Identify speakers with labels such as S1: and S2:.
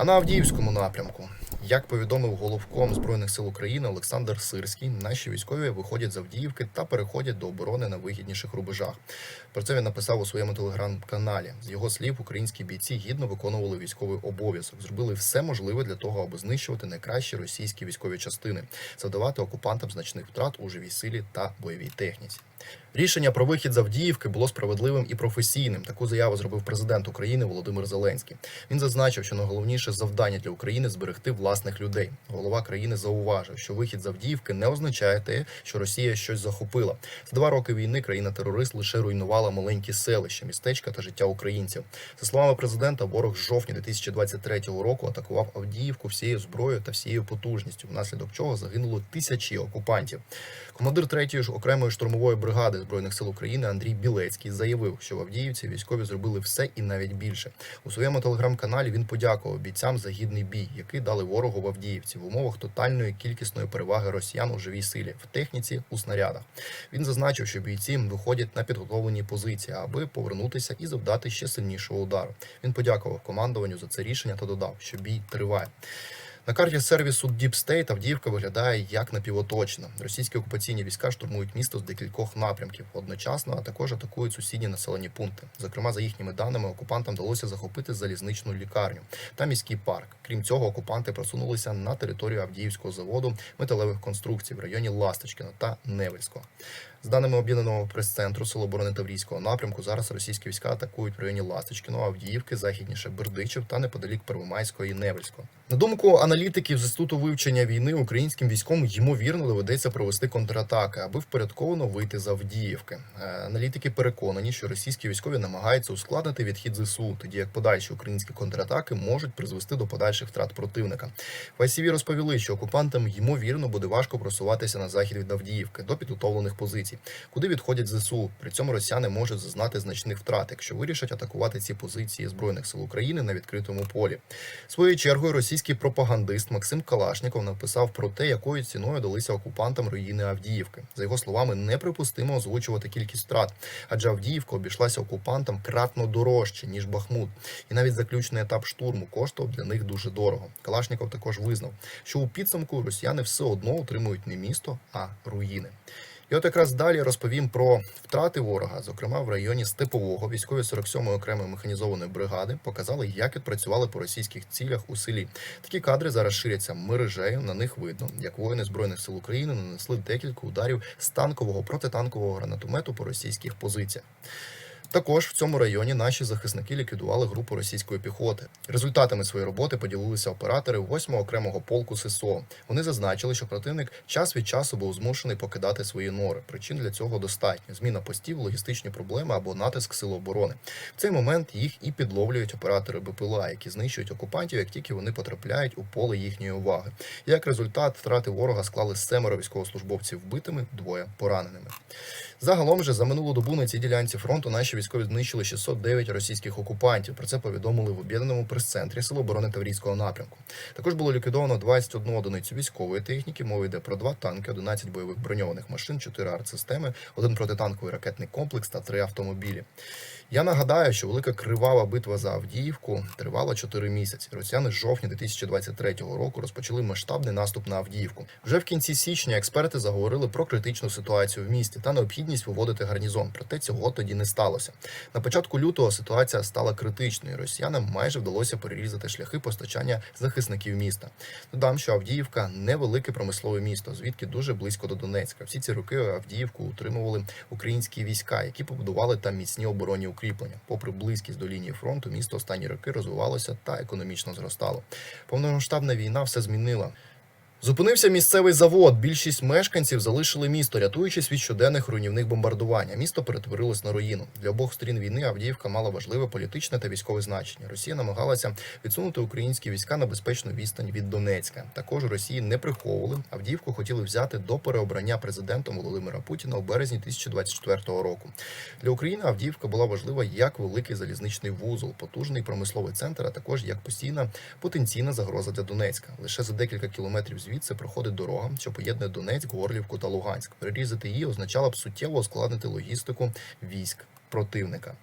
S1: А на Авдіївському напрямку, як повідомив головком Збройних сил України Олександр Сирський, наші військові виходять з Авдіївки та переходять до оборони на вигідніших рубежах. Про це він написав у своєму телеграм-каналі. З його слів, українські бійці гідно виконували військовий обов'язок, зробили все можливе для того, аби знищувати найкращі російські військові частини, завдавати окупантам значних втрат у живій силі та бойовій техніці. Рішення про вихід з Авдіївки було справедливим і професійним. Таку заяву зробив президент України Володимир Зеленський. Він зазначив, що найголовніше завдання для України зберегти власних людей. Голова країни зауважив, що вихід з Авдіївки не означає те, що Росія щось захопила. За два роки війни країна-терорист лише руйнувала маленькі селища, містечка та життя українців. За словами президента, ворог з жовтня 2023 року атакував Авдіївку всією зброєю та всією потужністю, внаслідок чого загинуло тисячі окупантів. Командир третьої ж окремої штурмової бригади збройних сил України Андрій Білецький заявив, що в Авдіївці військові зробили все і навіть більше. У своєму телеграм-каналі він подякував бійцям за гідний бій, який дали ворогу в Авдіївці в умовах тотальної кількісної переваги росіян у живій силі, в техніці, у снарядах. Він зазначив, що бійці виходять на підготовлені позиції, аби повернутися і завдати ще сильнішого удару. Він подякував командуванню за це рішення та додав, що бій триває. На карті сервісу Deep State Авдіївка виглядає як напівоточна. Російські окупаційні війська штурмують місто з декількох напрямків одночасно, а також атакують сусідні населені пункти. Зокрема, за їхніми даними, окупантам вдалося захопити залізничну лікарню та міський парк. Крім цього, окупанти просунулися на територію Авдіївського заводу металевих конструкцій в районі Ласточкіна та Невельського. З даними об'єднаного прес-центру Сил оборони Таврійського напрямку, зараз російські війська атакують в районі Ласточкіного, Авдіївки, західніше Бердичів та неподалік Первомайського і Невельського. На думку аналітиків з інституту вивчення війни, українським військом ймовірно доведеться провести контратаки, аби впорядковано вийти з Авдіївки. Е, Аналітики переконані, що російські військові намагаються ускладнити відхід ЗСУ, тоді як подальші українські контратаки можуть призвести до подальших втрат противника. В розповіли, що окупантам ймовірно буде важко просуватися на захід від Авдіївки до підготовлених позицій, куди відходять ЗСУ. При цьому росіяни можуть зазнати значних втрат, якщо вирішать атакувати ці позиції збройних сил України на відкритому полі. Своєю чергою російський пропагандист Максим Калашніков написав про те, якою ціною далися окупантам руїни Авдіївки. За його словами, неприпустимо озвучувати кількість втрат, адже Авдіївка обійшлася окупантам кратно дорожче ніж Бахмут, і навіть заключний етап штурму коштував для них дуже дорого. Калашніков також визнав, що у підсумку росіяни все одно утримують не місто, а руїни. І от якраз далі розповім про втрати ворога, зокрема в районі Степового військові 47-ї окремої механізованої бригади показали, як відпрацювали по російських цілях у селі. Такі кадри зараз ширяться мережею. На них видно, як воїни збройних сил України нанесли декілька ударів з танкового протитанкового гранатомету по російських позиціях. Також в цьому районі наші захисники ліквідували групу російської піхоти. Результатами своєї роботи поділилися оператори 8-го окремого полку ССО. Вони зазначили, що противник час від часу був змушений покидати свої нори. Причин для цього достатньо: зміна постів, логістичні проблеми або натиск сил оборони. В цей момент їх і підловлюють оператори БПЛА, які знищують окупантів, як тільки вони потрапляють у поле їхньої уваги. Як результат, втрати ворога склали семеро військовослужбовців вбитими, двоє пораненими. Загалом же за минулу добу на цій ділянці фронту наші військові знищили 609 російських окупантів. Про це повідомили в об'єднаному прес-центрі Сил оборони Таврійського напрямку. Також було ліквідовано 21 одиницю військової техніки. Мова йде про два танки, 11 бойових броньованих машин, 4 артсистеми, один протитанковий ракетний комплекс та три автомобілі. Я нагадаю, що велика кривава битва за Авдіївку тривала 4 місяці. Росіяни з жовтня 2023 року розпочали масштабний наступ на Авдіївку. Вже в кінці січня експерти заговорили про критичну ситуацію в місті та необхідність виводити гарнізон. Проте цього тоді не сталося. На початку лютого ситуація стала критичною. Росіянам майже вдалося перерізати шляхи постачання захисників міста. Додам, що Авдіївка невелике промислове місто, звідки дуже близько до Донецька. Всі ці роки Авдіївку утримували українські війська, які побудували там міцні оборонні укріплення. Попри близькість до лінії фронту, місто останні роки розвивалося та економічно зростало. Повномасштабна війна все змінила. Зупинився місцевий завод. Більшість мешканців залишили місто, рятуючись від щоденних руйнівних бомбардувань. Місто перетворилось на руїну. Для обох сторін війни Авдіївка мала важливе політичне та військове значення. Росія намагалася відсунути українські війська на безпечну відстань від Донецька. Також Росії не приховували. Авдіївку хотіли взяти до переобрання президентом Володимира Путіна у березні 2024 року. Для України Авдіївка була важлива як великий залізничний вузол, потужний промисловий центр, а також як постійна потенційна загроза для Донецька. Лише за декілька кілометрів звідси проходить дорога, що поєднує Донецьк, Горлівку та Луганськ. Перерізати її означало б суттєво ускладнити логістику військ противника.